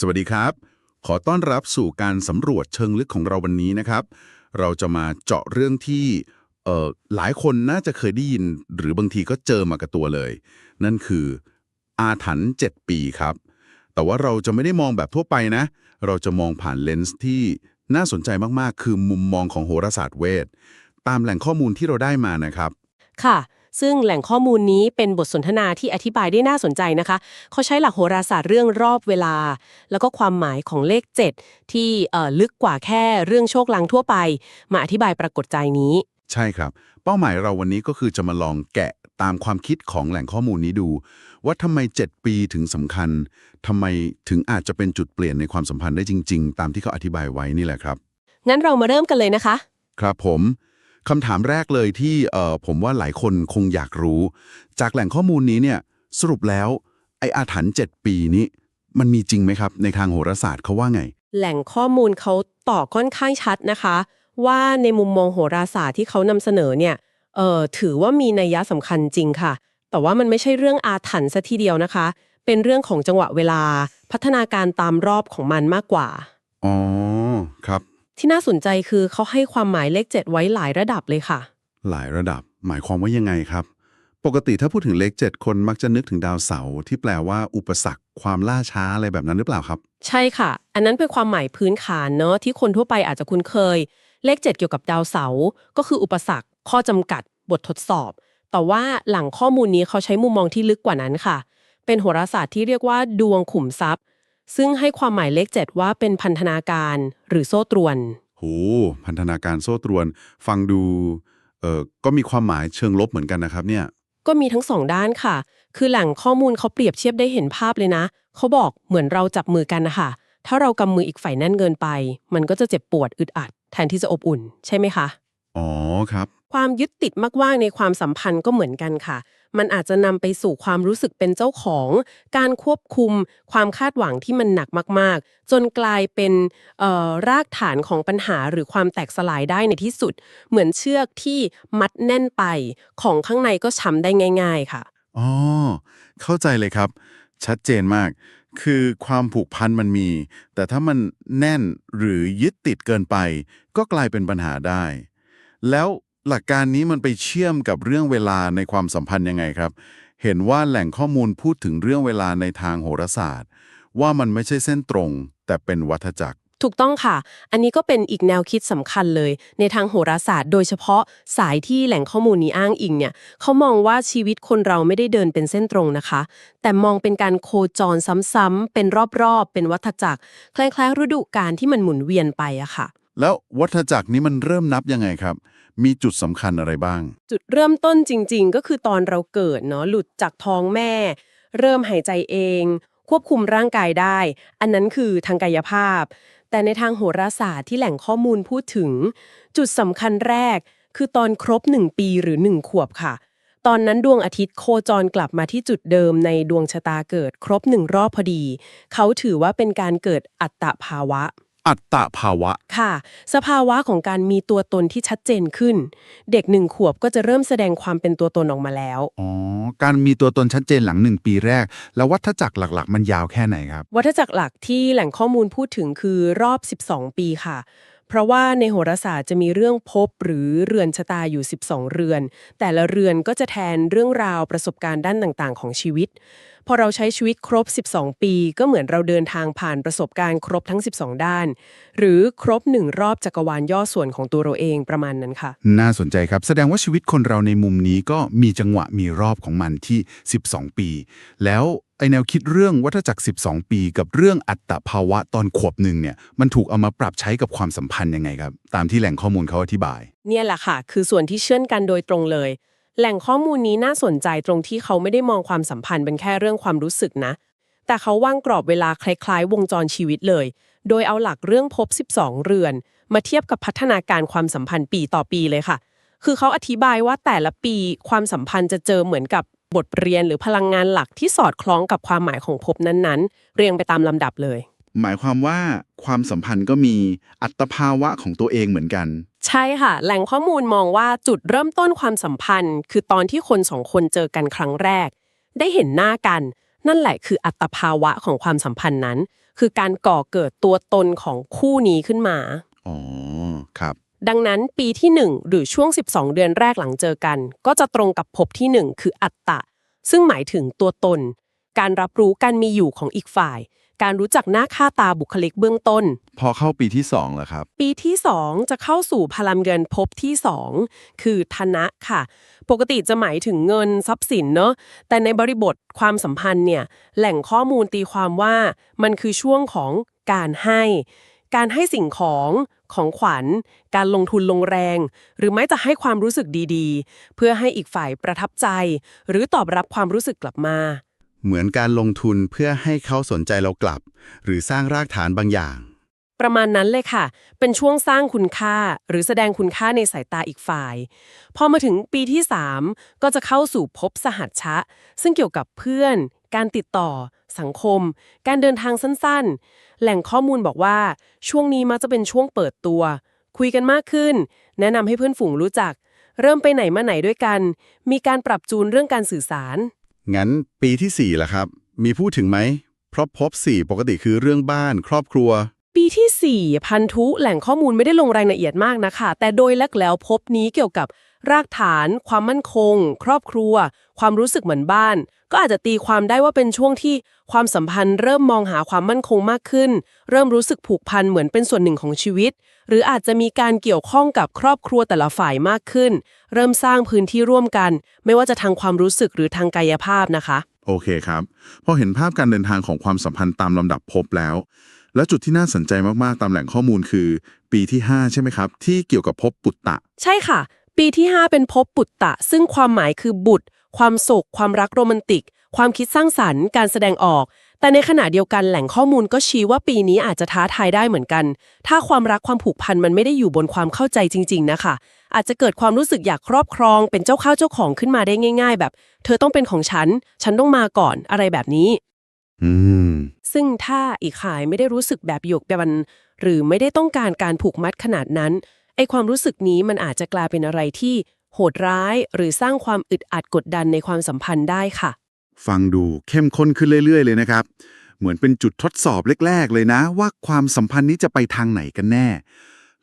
สวัสดีครับ ขอต้อนรับสู่การสำรวจเชิงลึกของเราวันนี้นะครับ เราจะมาเจาะเรื่องที่เอ่อหลายคนน่าจะเคยได้ยิน หรือบางทีก็เจอมากับตัวเลย นั่นคืออาถรรพ์7ปีครับ แต่ว่าเราจะไม่ได้มองแบบทั่วไปนะ เราจะมองผ่านเลนส์ที่น่าสนใจมากๆ คือมุมมองของโหราศาสตร์เวท ตามแหล่งข้อมูลที่เราได้มานะครับ ค่ะ ซึ่งแหล่งข้อมูลนี้เป็นบทสนทนาที่อธิบายได้น่าสนใจนะคะ เขาใช้หลักโหราศาสตร์เรื่องรอบเวลา แล้วก็ความหมายของเลข 7 ที่เอ่อลึกกว่าแค่เรื่องโชคลางทั่วไป มาอธิบายปรากฏใจนี้ ใช่ครับ เป้าหมายเราวันนี้ก็คือจะมาลองแกะตามความคิดของแหล่งข้อมูลนี้ดู ว่าทำไม 7 ปีถึงสำคัญทำไมถึงอาจจะเป็นจุดเปลี่ยนในความสัมพันธ์ได้จริง ๆ ตามที่เขาอธิบายไว้นี่แหละครับ งั้นเรามาเริ่มกันเลยนะคะ ครับผม คำถามแรกเลยที่เอ่อผมว่าหลายคนคงอยากรู้ จากแหล่งข้อมูลนี้เนี่ยสรุปแล้วไออาถรรพ์7ปีนี้ มันมีจริงไหมครับ ในทางโหราศาสตร์เขาว่าไง แหล่งข้อมูลเขาตอบค่อนข้างชัดนะคะ ว่าในมุมมองโหราศาสตร์ที่เขานำเสนอเนี่ยเอ่อถือว่ามีนัยยะสำคัญจริงค่ะ แต่ว่ามันไม่ใช่เรื่องอาถรรพ์ซะทีเดียวนะคะ เป็นเรื่องของจังหวะเวลา พัฒนาการตามรอบของมันมากกว่าอ๋อครับ ที่น่าสนใจคือเขาให้ความหมายเลข 7 ไว้หลายระดับเลยค่ะ หลายระดับ หมายความว่ายังไงครับ ปกติถ้าพูดถึงเลข 7 คนมักจะนึกถึงดาวเสาร์ที่แปลว่าอุปสรรค ความล่าช้าอะไรแบบนั้นหรือเปล่าครับ ใช่ค่ะ อันนั้นเป็นความหมายพื้นฐานเนอะที่คนทั่วไปอาจจะคุ้นเคย เลข 7 เกี่ยวกับดาวเสาร์ก็คืออุปสรรค ข้อจำกัด บททดสอบ แต่ว่าหลังข้อมูลนี้เขาใช้มุมมองที่ลึกกว่านั้นค่ะ เป็นโหราศาสตร์ที่เรียกว่าดวงขุมทรัพย์ ซึ่งให้ความหมายเลข 7 ว่าเป็นพันธนาการหรือโซ่ตรวน โหพันธนาการโซ่ตรวน ฟังดูเอ่อก็มีความหมายเชิงลบเหมือนกันนะครับเนี่ย ก็มีทั้งสองด้านค่ะ คือแหล่งข้อมูลเขาเปรียบเทียบได้เห็นภาพเลยนะ เขาบอกเหมือนเราจับมือกันนะคะถ้าเรากำมืออีกฝ่ายแน่นเกินไป มันก็จะเจ็บปวดอึดอัด แทนที่จะอบอุ่น ใช่ไหมคะ อ๋อครับ ความยึดติดมากๆในความสัมพันธ์ก็เหมือนกันค่ะ มันอาจจะนำไปสู่ความรู้สึกเป็นเจ้าของ การควบคุม ความคาดหวังที่มันหนักมาก ๆ จนกลายเป็นรากฐานของปัญหาหรือความแตกสลายได้ในที่สุด เหมือนเชือกที่มัดแน่นไป ของข้างในก็ช้ำได้ง่าย ๆ ค่ะ อ๋อ เข้าใจเลยครับ ชัดเจนมาก คือความผูกพันมันมี แต่ถ้ามันแน่นหรือยึดติดเกินไป ก็กลายเป็นปัญหาได้ แล้ว หลักการนี้มันไปเชื่อมกับเรื่องเวลาในความสัมพันธ์ยังไงครับ เห็นว่าแหล่งข้อมูลพูดถึงเรื่องเวลาในทางโหราศาสตร์ ว่ามันไม่ใช่เส้นตรง แต่เป็นวัฏจักร ถูกต้องค่ะ อันนี้ก็เป็นอีกแนวคิดสำคัญเลย ในทางโหราศาสตร์ โดยเฉพาะสายที่แหล่งข้อมูลนี้อ้างอิงเนี่ยเขามองว่าชีวิตคนเราไม่ได้เดินเป็นเส้นตรงนะคะ แต่มองเป็นการโคจรซ้ำๆเป็นรอบๆ เป็นวัฏจักรคล้ายๆฤดูกาลที่มันหมุนเวียนไปอะค่ะ แล้ววัฏจักรนี้มันเริ่มนับยังไงครับ มีจุดสำคัญอะไรบ้าง จุดเริ่มต้นจริง ๆ ก็คือตอนเราเกิดเนาะหลุดจากท้องแม่ เริ่มหายใจเอง ควบคุมร่างกายได้ อันนั้นคือทางกายภาพ แต่ในทางโหราศาสตร์ที่แหล่งข้อมูลพูดถึง จุดสำคัญแรก คือตอนครบ 1 ปีหรือ 1 ขวบค่ะ ตอนนั้นดวงอาทิตย์โคจรกลับมาที่จุดเดิมในดวงชะตาเกิดครบหนึ่งรอบพอดี เขาถือว่าเป็นการเกิดอัตตภาวะ อัตตภาวะ ค่ะ สภาวะของการมีตัวตนที่ชัดเจนขึ้น เด็กหนึ่งขวบก็จะเริ่มแสดงความเป็นตัวตนออกมาแล้ว อ๋อ การมีตัวตนชัดเจนหลังหนึ่งปีแรก แล้ววัฏจักรหลักๆ มันยาวแค่ไหนครับ วัฏจักรหลักที่แหล่งข้อมูลพูดถึงคือรอบ 12 ปีค่ะ เพราะว่าในโหราศาสตร์จะมีเรื่องภพหรือเรือนชะตาอยู่ 12 เรือน แต่ละเรือนก็จะแทนเรื่องราวประสบการณ์ด้านต่างๆ ของชีวิต พอเราใช้ชีวิตครบ 12 ปี ก็เหมือนเราเดินทางผ่านประสบการณ์ครบทั้ง 12 ด้าน หรือครบหนึ่งรอบจักรวาลย่อส่วนของตัวเราเองประมาณนั้นค่ะ น่าสนใจครับ แสดงว่าชีวิตคนเราในมุมนี้ก็มีจังหวะมีรอบของมันที่ 12 ปี แล้วไอแนวคิดเรื่องวัฏจักร 12 ปี กับเรื่องอัตตภาวะตอนขวบหนึ่งเนี่ยมันถูกเอามาปรับใช้กับความสัมพันธ์ยังไงครับ ตามที่แหล่งข้อมูลเขาอธิบาย เนี่ยแหละค่ะ คือส่วนที่เชื่อมกันโดยตรงเลย แหล่งข้อมูลนี้น่าสนใจตรงที่เขาไม่ได้มองความสัมพันธ์เป็นแค่เรื่องความรู้สึกนะ แต่เขาวางกรอบเวลาคล้ายๆ วงจรชีวิตเลย โดยเอาหลักเรื่องพบ 12 เรือน มาเทียบกับพัฒนาการความสัมพันธ์ปีต่อปีเลยค่ะ คือเขาอธิบายว่าแต่ละปีความสัมพันธ์จะเจอเหมือนกับบทเรียนหรือพลังงานหลักที่สอดคล้องกับความหมายของภพนั้นๆ เรียงไปตามลำดับเลย หมายความว่าความสัมพันธ์ก็มีอัตภาวะของตัวเองเหมือนกัน ใช่ค่ะ แหล่งข้อมูลมองว่าจุดเริ่มต้นความสัมพันธ์ คือตอนที่คนสองคนเจอกันครั้งแรก ได้เห็นหน้ากัน นั่นแหละคืออัตภาวะของความสัมพันธ์นั้น คือการก่อเกิดตัวตนของคู่นี้ขึ้นมา อ๋อ ครับ ดังนั้นปีที่ 1 หรือช่วง 12 เดือนแรกหลังเจอกัน ก็จะตรงกับภพที่ 1 คืออัตตะ ซึ่งหมายถึงตัวตน การรับรู้การมีอยู่ของอีกฝ่าย การรู้จักหน้าค่าตาบุคลิกเบื้องต้น พอเข้าปีที่สองแล้วครับ ปีที่ 2 จะเข้าสู่พลังเงินภพที่ 2 คือธนะค่ะ ปกติจะหมายถึงเงินทรัพย์สินเนอะแต่ในบริบทความสัมพันธ์เนี่ยแหล่งข้อมูลตีความว่ามันคือช่วงของการให้ การให้สิ่งของของขวัญ การลงทุนลงแรง หรือไม่จะให้ความรู้สึกดีๆ เพื่อให้อีกฝ่ายประทับใจ หรือตอบรับความรู้สึกกลับมา เหมือนการลงทุนเพื่อให้เขาสนใจเรากลับ หรือสร้างรากฐานบางอย่าง ประมาณนั้นเลยค่ะ เป็นช่วงสร้างคุณค่า หรือแสดงคุณค่าในสายตาอีกฝ่าย พอมาถึงปีที่ 3 ก็จะเข้าสู่ภพสหัชชะ ซึ่งเกี่ยวกับเพื่อน การติดต่อ สังคม การเดินทางสั้นๆ แหล่งข้อมูลบอกว่า ช่วงนี้มักจะเป็นช่วงเปิดตัว คุยกันมากขึ้น แนะนำให้เพื่อนฝูงรู้จัก เริ่มไปไหนมาไหนด้วยกัน มีการปรับจูนเรื่องการสื่อสาร งั้นปีที่4ล่ะครับ มีพูดถึงไหมเพราะพบสี่ปกติคือเรื่องบ้าน ครอบครัว ปีที่ 4 พันธุแหล่งข้อมูลไม่ได้ลงรายละเอียดมากนะคะ แต่โดยแลกแล้วพบนี้เกี่ยวกับรากฐาน ความมั่นคง ครอบครัว ความรู้สึกเหมือนบ้าน ก็อาจจะตีความได้ว่าเป็นช่วงที่ความสัมพันธ์เริ่มมองหาความมั่นคงมากขึ้น เริ่มรู้สึกผูกพันเหมือนเป็นส่วนหนึ่งของชีวิต หรืออาจจะมีการเกี่ยวข้องกับครอบครัวแต่ละฝ่ายมากขึ้น เริ่มสร้างพื้นที่ร่วมกัน ไม่ว่าจะทางความรู้สึกหรือทางกายภาพนะคะ โอเคครับ พอเห็นภาพการเดินทางของความสัมพันธ์ตามลำดับพบแล้ว แล้วจุดที่น่าสนใจมากๆ ตามแหล่งข้อมูลคือ ปีที่ 5 ใช่ไหมครับ ที่เกี่ยวกับพบปุตตะ ใช่ค่ะ ปีที่ 5 เป็นภพปุตตะ ซึ่งความหมายคือบุตร ความโศกความรักโรแมนติก ความคิดสร้างสรรค์ การแสดงออก แต่ในขณะเดียวกันแหล่งข้อมูลก็ชี้ว่าปีนี้อาจจะท้าทายได้เหมือนกัน ถ้าความรักความผูกพันมันไม่ได้อยู่บนความเข้าใจจริง ๆ นะคะ อาจจะเกิดความรู้สึกอยากครอบครอง เป็นเจ้าข้าวเจ้าของขึ้นมาได้ง่าย ๆ แบบ เธอต้องเป็นของฉัน ฉันต้องมาก่อนอะไรแบบนี้ อืม ซึ่งถ้าอีกฝ่ายไม่ได้รู้สึกแบบหยกแบบมัน หรือไม่ได้ต้องการการผูกมัดขนาดนั้นไอความรู้สึกนี้มันอาจจะกลายเป็นอะไรที่โหดร้ายหรือสร้างความอึดอัดกดดันในความสัมพันธ์ได้ค่ะ ฟังดูเข้มข้นขึ้นเรื่อย ๆ เลยนะครับ เหมือนเป็นจุดทดสอบแรก ๆ เลยนะ ว่าความสัมพันธ์นี้จะไปทางไหนกันแน่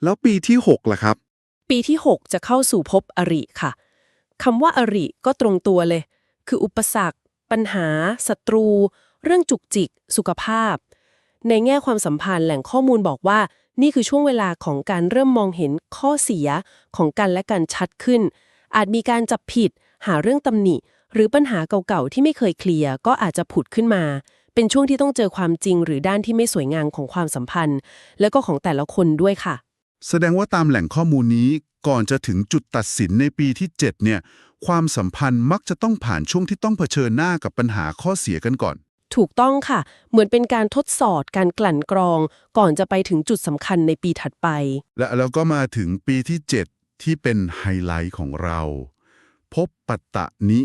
แล้วปีที่ 6 ล่ะครับ ปีที่ 6 จะเข้าสู่ภพอริค่ะคำว่าอริก็ตรงตัวเลย คืออุปสรรค ปัญหาศัตรู เรื่องจุกจิก สุขภาพ ในแง่ความสัมพันธ์แหล่งข้อมูลบอกว่า นี่คือช่วงเวลาของการเริ่มมองเห็นข้อเสียของกันและกันชัดขึ้น อาจมีการจับผิด หาเรื่องตำหนิ หรือปัญหาเก่าๆที่ไม่เคยเคลียร์ก็อาจจะผุดขึ้นมา เป็นช่วงที่ต้องเจอความจริงหรือด้านที่ไม่สวยงามของความสัมพันธ์ แล้วก็ของแต่ละคนด้วยค่ะ แสดงว่าตามแหล่งข้อมูลนี้ก่อนจะถึงจุดตัดสินในปีที่ 7 เนี่ย ความสัมพันธ์มักจะต้องผ่านช่วงที่ต้องเผชิญหน้ากับปัญหาข้อเสียกันก่อน ถูกต้องค่ะ เหมือนเป็นการทดสอบการกลั่นกรอง ก่อนจะไปถึงจุดสำคัญในปีถัดไป และแล้วก็มาถึงปีที่ 7 ที่เป็นไฮไลท์ของเรา พบปัตตะนิ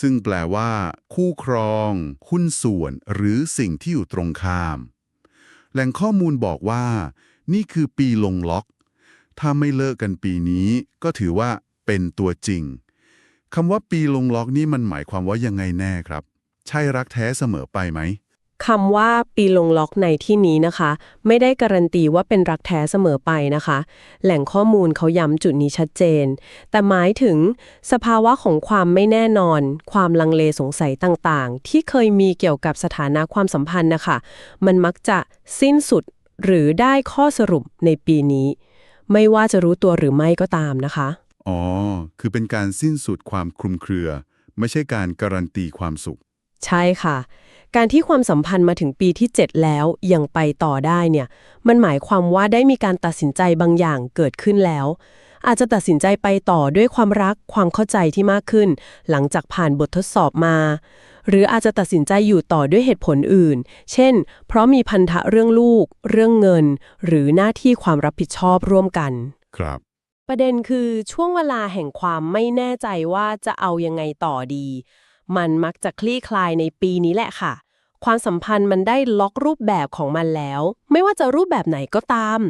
ซึ่งแปลว่า คู่ครอง หุ้นส่วน หรือสิ่งที่อยู่ตรงข้าม แหล่งข้อมูลบอกว่า นี่คือปีลงล็อก ถ้าไม่เลิกกันปีนี้ ก็ถือว่าเป็นตัวจริงคำว่าปีลงล็อกนี่มันหมายความว่ายังไงแน่ครับ ใช่รักแท้เสมอไปไหม คำว่าปีลงล็อกในที่นี้นะคะ ไม่ได้การันตีว่าเป็นรักแท้เสมอไปนะคะ แหล่งข้อมูลเขาย้ำจุดนี้ชัดเจน แต่หมายถึง สภาวะของความไม่แน่นอน ความลังเลสงสัยต่างๆ ที่เคยมีเกี่ยวกับสถานะความสัมพันธ์นะคะ มันมักจะสิ้นสุดหรือได้ข้อสรุปในปีนี้ ไม่ว่าจะรู้ตัวหรือไม่ก็ตามนะคะ อ๋อ คือเป็นการสิ้นสุดความคลุมเครือ ไม่ใช่การการันตีความสุข ใช่ค่ะ การที่ความสัมพันธ์มาถึงปีที่ 7 แล้วยังไปต่อได้เนี่ย มันหมายความว่าได้มีการตัดสินใจบางอย่างเกิดขึ้นแล้ว อาจจะตัดสินใจไปต่อด้วยความรักความเข้าใจที่มากขึ้น หลังจากผ่านบททดสอบมา หรืออาจจะตัดสินใจอยู่ต่อด้วยเหตุผลอื่น เช่น เพราะมีพันธะเรื่องลูก เรื่องเงิน หรือหน้าที่ความรับผิดชอบร่วมกัน ครับประเด็นคือช่วงเวลาแห่งความไม่แน่ใจว่าจะเอายังไงต่อดี มันมักจะคลี่คลายในปีนี้แหละค่ะ ความสัมพันธ์มันได้ล็อกรูปแบบของมันแล้ว ไม่ว่าจะรูปแบบไหนก็ตาม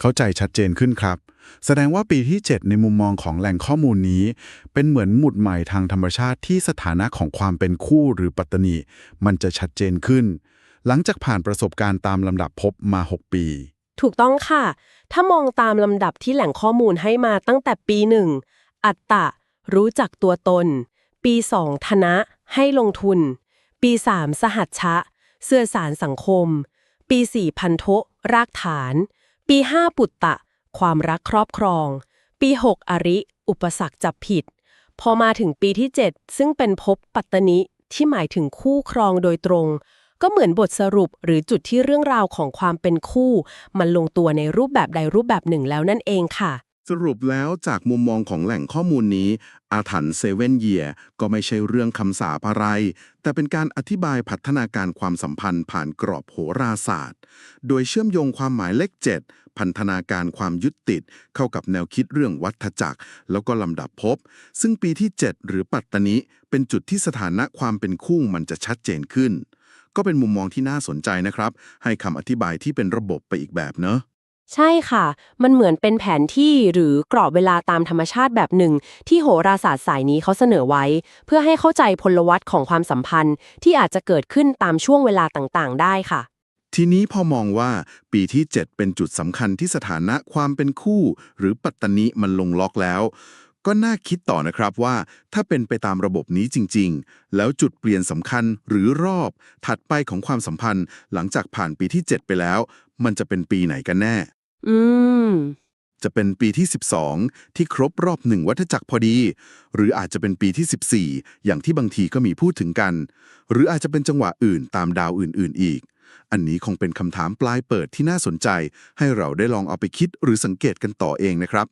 เข้าใจชัดเจนขึ้นครับ แสดงว่าปีที่ 7 ในมุมมองของแหล่งข้อมูลนี้ เป็นเหมือนหมุดใหม่ทางธรรมชาติที่สถานะของความเป็นคู่หรือปัตตนี มันจะชัดเจนขึ้น หลังจากผ่านประสบการณ์ตามลำดับพบมา 6 ปีถูกต้องค่ะ ถ้ามองตามลำดับที่แหล่งข้อมูลให้มาตั้งแต่ปีหนึ่ง อัตตะ รู้จักตัวตน ปีสองธนะให้ลงทุน ปีสามสหัชชะ เสื่อสารสังคม ปีสี่พันโทรากฐาน ปีห้าปุตตะ ความรักครอบครอง ปีหกอริ อุปสรรคจับผิด พอมาถึงปีที่ 7 ซึ่งเป็นภพปัตตนิที่หมายถึงคู่ครองโดยตรง ก็เหมือนบทสรุปหรือจุดที่เรื่องราวของความเป็นคู่ มันลงตัวในรูปแบบใดรูปแบบหนึ่งแล้วนั่นเองค่ะ สรุปแล้วจากมุมมองของแหล่งข้อมูลนี้ อาถรรพ์เซเว่นเยียก็ไม่ใช่เรื่องคำสาปอะไร แต่เป็นการอธิบายพัฒนาการความสัมพันธ์ผ่านกรอบโหราศาสตร์ โดยเชื่อมโยงความหมายเลขเจ็ดพันธนาการความยึดติด เข้ากับแนวคิดเรื่องวัฏจักร แล้วก็ลำดับภพซึ่งปีที่ 7 หรือปัตตนิเป็นจุดที่สถานะความเป็นคู่มันจะชัดเจนขึ้น ก็เป็นมุมมองที่น่าสนใจนะครับ ให้คำอธิบายที่เป็นระบบไปอีกแบบเนอะ ใช่ค่ะ มันเหมือนเป็นแผนที่หรือกรอบเวลาตามธรรมชาติแบบหนึ่ง ที่โหราศาสตร์สายนี้เขาเสนอไว้ เพื่อให้เข้าใจพลวัตของความสัมพันธ์ ที่อาจจะเกิดขึ้นตามช่วงเวลาต่างๆ ได้ค่ะ ทีนี้พอมองว่าปีที่ 7 เป็นจุดสำคัญที่สถานะความเป็นคู่ หรือปัตตนิมันลงล็อกแล้ว ก็น่าคิดต่อนะครับว่า ถ้าเป็นไปตามระบบนี้จริง ๆ แล้วจุดเปลี่ยนสำคัญหรือรอบ ถัดไปของความสัมพันธ์ หลังจากผ่านปีที่ 7 ไปแล้ว มันจะเป็นปีไหนกันแน่ อืม จะเป็นปีที่ 12 ที่ครบรอบหนึ่งวัฏจักรพอดี หรืออาจจะเป็นปีที่ 14 อย่างที่บางทีก็มีพูดถึงกัน หรืออาจจะเป็นจังหวะอื่นตามดาวอื่น ๆ อีก อันนี้คงเป็นคำถามปลายเปิดที่น่าสนใจ ให้เราได้ลองเอาไปคิดหรือสังเกตกันต่อเองนะครับ